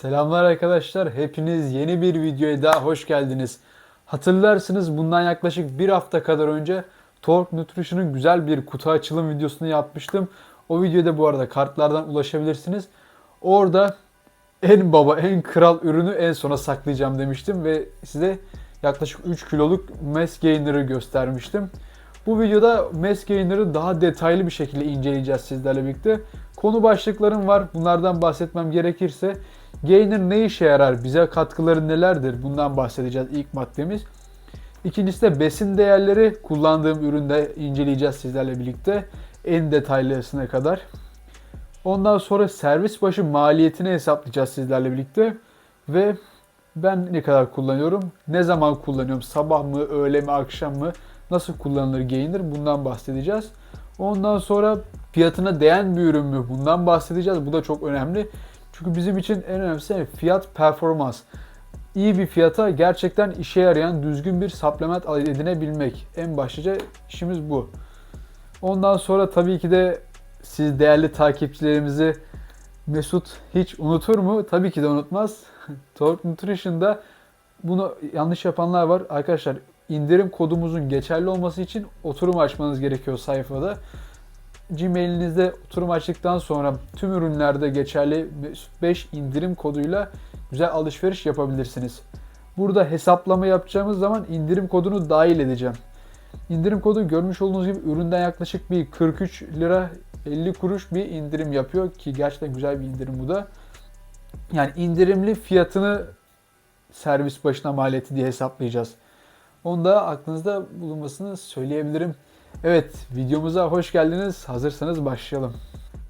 Selamlar arkadaşlar. Hepiniz yeni bir videoya daha hoş geldiniz. Hatırlarsınız bundan yaklaşık bir hafta kadar önce Torque Nutrition'ın güzel bir kutu açılım videosunu yapmıştım. O videoda bu arada kartlardan ulaşabilirsiniz. Orada en baba, en kral ürünü en sona saklayacağım demiştim ve size yaklaşık 3 kiloluk Mass Gainer'ı göstermiştim. Bu videoda Mass Gainer'ı daha detaylı bir şekilde inceleyeceğiz sizlerle birlikte. Konu başlıklarım var. Bunlardan bahsetmem gerekirse Gainer ne işe yarar? Bize katkıları nelerdir? Bundan bahsedeceğiz ilk maddemiz. İkincisi de besin değerleri kullandığım üründe inceleyeceğiz sizlerle birlikte. En detaylısına kadar. Ondan sonra servis başı maliyetini hesaplayacağız sizlerle birlikte. Ve ben ne kadar kullanıyorum? Ne zaman kullanıyorum? Sabah mı, öğle mi, akşam mı? Nasıl kullanılır Gainer? Bundan bahsedeceğiz. Ondan sonra fiyatına değen bir ürün mü? Bundan bahsedeceğiz. Bu da çok önemli. Çünkü bizim için en önemlisi fiyat performans. İyi bir fiyata gerçekten işe yarayan düzgün bir supplement edinebilmek. En başlıca işimiz bu. Ondan sonra tabii ki de siz değerli takipçilerimizi Mesut hiç unutur mu? Tabii ki de unutmaz. Torque Nutrition'da bunu yanlış yapanlar var. Arkadaşlar indirim kodumuzun geçerli olması için oturum açmanız gerekiyor sayfada. Gmail'inizde oturum açtıktan sonra tüm ürünlerde geçerli 5 indirim koduyla güzel alışveriş yapabilirsiniz. Burada hesaplama yapacağımız zaman indirim kodunu dahil edeceğim. İndirim kodu görmüş olduğunuz gibi üründen yaklaşık bir 43 lira 50 kuruş bir indirim yapıyor ki gerçekten güzel bir indirim bu da. Yani indirimli fiyatını servis başına maliyeti diye hesaplayacağız. Onu da aklınızda bulunmasını söyleyebilirim. Evet, videomuza hoş geldiniz. Hazırsanız başlayalım.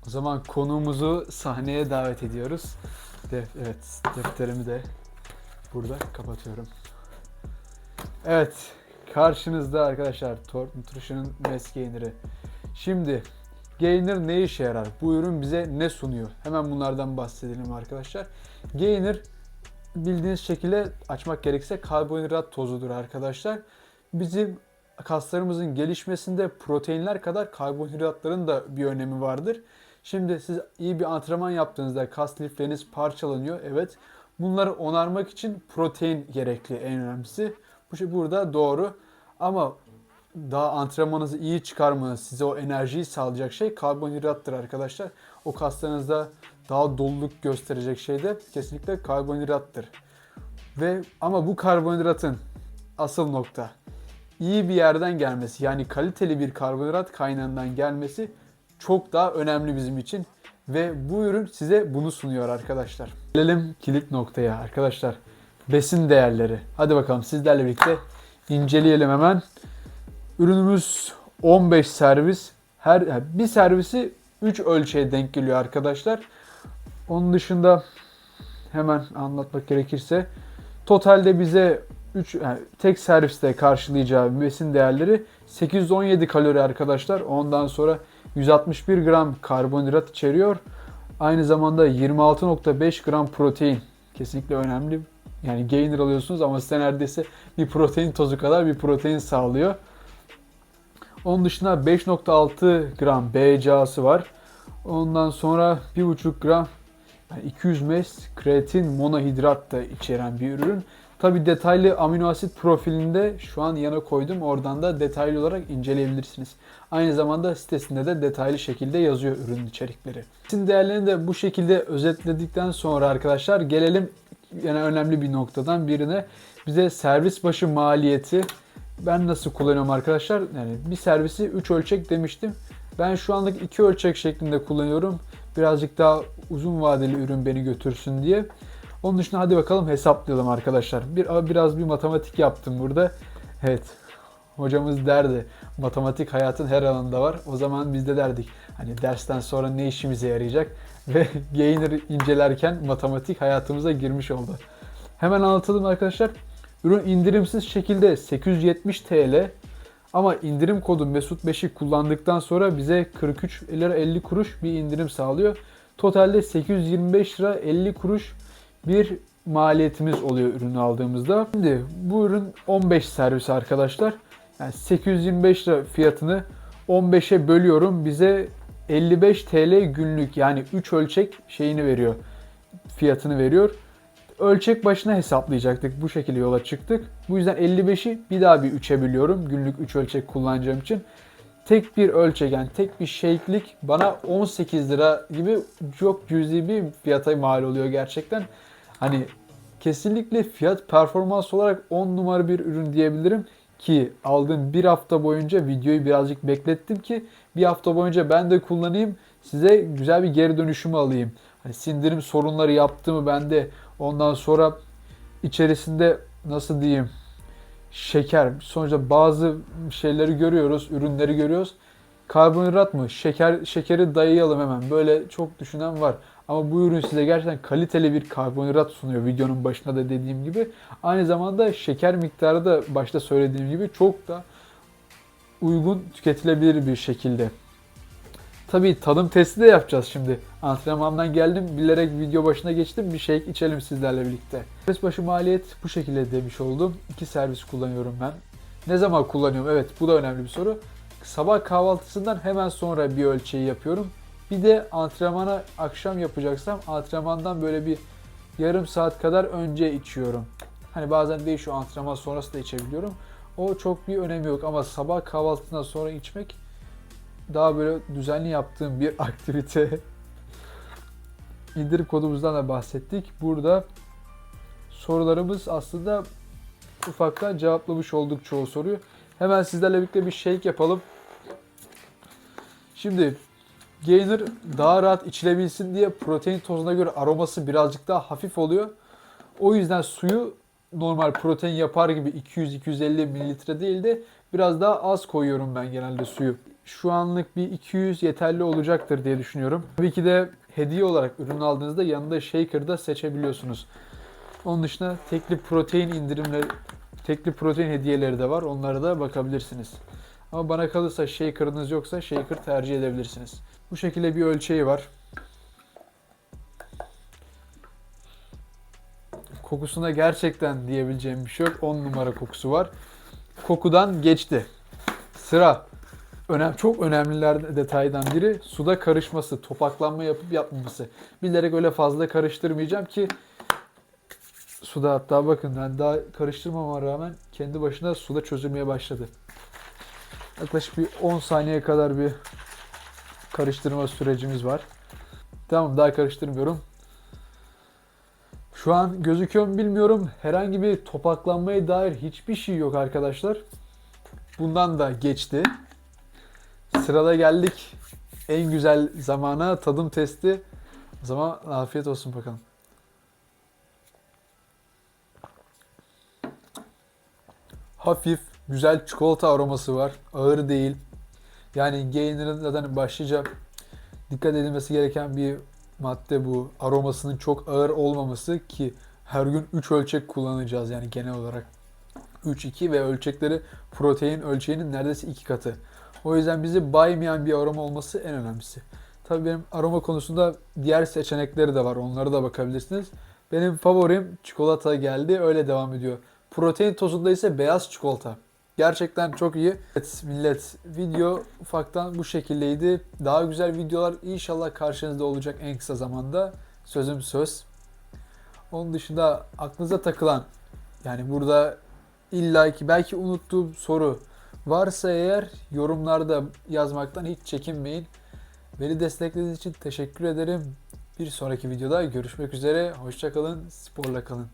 O zaman konuğumuzu sahneye davet ediyoruz. Def evet, defterimi de burada kapatıyorum. Evet, karşınızda arkadaşlar Torque Nutrition'ın Mass Gainer'ı. Şimdi Gainer ne işe yarar? Bu ürün bize ne sunuyor? Hemen bunlardan bahsedelim arkadaşlar. Gainer bildiğiniz şekilde açmak gerekirse karbonhidrat tozudur arkadaşlar. Bizim kaslarımızın gelişmesinde proteinler kadar karbonhidratların da bir önemi vardır. Şimdi siz iyi bir antrenman yaptığınızda kas lifleriniz parçalanıyor. Evet. Bunları onarmak için protein gerekli en önemlisi. Bu şey burada doğru. Ama daha antrenmanınızı iyi çıkarmanız, size o enerjiyi sağlayacak şey karbonhidrattır arkadaşlar. O kaslarınızda daha doluluk gösterecek şey de kesinlikle karbonhidrattır. Ve ama bu karbonhidratın asıl nokta iyi bir yerden gelmesi yani kaliteli bir karbonhidrat kaynağından gelmesi çok daha önemli bizim için. Ve bu ürün size bunu sunuyor arkadaşlar. Gelelim kilit noktaya arkadaşlar. Besin değerleri. Hadi bakalım sizlerle birlikte inceleyelim hemen. Ürünümüz 15 servis. Her bir servisi 3 ölçeğe denk geliyor arkadaşlar. Onun dışında hemen anlatmak gerekirse totalde bize 3 yani tek serviste karşılayacağı besin değerleri 817 kalori arkadaşlar. Ondan sonra 161 gram karbonhidrat içeriyor. Aynı zamanda 26.5 gram protein. Kesinlikle önemli. Yani gainer alıyorsunuz ama size neredeyse bir protein tozu kadar bir protein sağlıyor. Onun dışında 5.6 gram BCA'sı var. Ondan sonra 1.5 gram yani 200 mes kreatin monohidrat da içeren bir ürün. Tabi detaylı amino asit profilinde şu an yana koydum. Oradan da detaylı olarak inceleyebilirsiniz. Aynı zamanda sitesinde de detaylı şekilde yazıyor ürün içerikleri. Besin değerlerini de bu şekilde özetledikten sonra arkadaşlar gelelim yani önemli bir noktadan birine. Bize servis başı maliyeti ben nasıl kullanıyorum arkadaşlar? Yani bir servisi 3 ölçek demiştim. Ben şu anlık 2 ölçek şeklinde kullanıyorum. Birazcık daha uzun vadeli ürün beni götürsün diye. Onun dışında hadi bakalım hesaplayalım arkadaşlar. Bir, biraz bir matematik yaptım burada. Evet. Hocamız derdi. Matematik hayatın her alanında var. O zaman biz de derdik. Hani dersten sonra ne işimize yarayacak? Ve Gainer incelerken matematik hayatımıza girmiş oldu. Hemen anlatalım arkadaşlar. Ürün indirimsiz şekilde 870 TL ama indirim kodu Mesut 5'i kullandıktan sonra bize 43 lira 50 kuruş bir indirim sağlıyor. Totalde 825 lira 50 kuruş bir maliyetimiz oluyor ürünü aldığımızda. Şimdi bu ürün 15 servis arkadaşlar. Yani 825 lira fiyatını 15'e bölüyorum. Bize 55 TL günlük yani 3 ölçek şeyini veriyor. fiyatını veriyor. Ölçek başına hesaplayacaktık. Bu şekilde yola çıktık. Bu yüzden 55'i bir daha bir 3'e biliyorum. Günlük 3 ölçek kullanacağım için. Tek bir ölçek yani tek bir shake'lik bana 18 lira gibi çok cüzi bir fiyata mal oluyor gerçekten. Hani kesinlikle fiyat performans olarak 10 numara bir ürün diyebilirim ki aldığım bir hafta boyunca videoyu birazcık beklettim ki bir hafta boyunca ben de kullanayım size güzel bir geri dönüşümü alayım. Hani sindirim sorunları yaptığımı ben de ondan sonra içerisinde nasıl diyeyim şeker sonuçta bazı şeyleri görüyoruz ürünleri görüyoruz karbonhidrat mı şeker şekeri dayayalım hemen böyle çok düşünen var. Ama bu ürün size gerçekten kaliteli bir karbonhidrat sunuyor videonun başında da dediğim gibi. Aynı zamanda şeker miktarı da başta söylediğim gibi çok da uygun tüketilebilir bir şekilde. Tabii tadım testi de yapacağız şimdi. Antrenmandan geldim bilerek video başına geçtim bir şey içelim sizlerle birlikte. Servis başı maliyet bu şekilde demiş oldum. İki servis kullanıyorum ben. Ne zaman kullanıyorum? Evet bu da önemli bir soru. Sabah kahvaltısından hemen sonra bir ölçeği yapıyorum. Bir de antrenmana akşam yapacaksam antrenmandan böyle bir yarım saat kadar önce içiyorum. Hani bazen değişiyor antrenman sonrası da içebiliyorum. O çok bir önemi yok ama sabah kahvaltısından sonra içmek daha böyle düzenli yaptığım bir aktivite. İndirim kodumuzdan da bahsettik. Burada sorularımız aslında ufaktan cevaplamış olduk çoğu soruyu. Hemen sizlerle birlikte bir shake yapalım. Şimdi Gainer daha rahat içilebilsin diye protein tozuna göre aroması birazcık daha hafif oluyor. O yüzden suyu normal protein yapar gibi 200-250 mililitre değil de biraz daha az koyuyorum ben genelde suyu. Şu anlık bir 200 yeterli olacaktır diye düşünüyorum. Tabii ki de hediye olarak ürün aldığınızda yanında shaker'da seçebiliyorsunuz. Onun dışında tekli protein indirimleri, tekli protein hediyeleri de var. Onlara da bakabilirsiniz. Ama bana kalırsa shaker'ınız yoksa shaker tercih edebilirsiniz. Bu şekilde bir ölçeği var. Kokusuna gerçekten diyebileceğim bir şey yok. 10 numara kokusu var. Kokudan geçti. Sıra önem çok önemliler detaydan biri suda karışması, topaklanma yapıp yapmaması. Bilerek öyle fazla karıştırmayacağım ki suda hatta bakın ben daha karıştırmama rağmen kendi başına suda çözülmeye başladı. Yaklaşık bir 10 saniye kadar bir karıştırma sürecimiz var. Tamam daha karıştırmıyorum. Şu an gözüküyor mu bilmiyorum. Herhangi bir topaklanmaya dair hiçbir şey yok arkadaşlar. Bundan da geçti. Sırada geldik en güzel zamana tadım testi. O zaman afiyet olsun bakalım. Hafif, güzel çikolata aroması var. Ağır değil. Yani Gainer'ın zaten başlıca dikkat edilmesi gereken bir madde bu. Aromasının çok ağır olmaması ki her gün 3 ölçek kullanacağız yani genel olarak. 3-2 ve ölçekleri protein ölçeğinin neredeyse 2 katı. O yüzden bizi baymayan bir aroma olması en önemlisi. Tabii benim aroma konusunda diğer seçenekleri de var. Onlara da bakabilirsiniz. Benim favorim çikolata geldi. Öyle devam ediyor. Protein tozunda ise beyaz çikolata. Gerçekten çok iyi. Evet millet video ufaktan bu şekildeydi. Daha güzel videolar inşallah karşınızda olacak en kısa zamanda. Sözüm söz. Onun dışında aklınıza takılan yani burada illaki belki unuttuğum soru varsa eğer yorumlarda yazmaktan hiç çekinmeyin. Beni desteklediğiniz için teşekkür ederim. Bir sonraki videoda görüşmek üzere. Hoşçakalın, sporla kalın.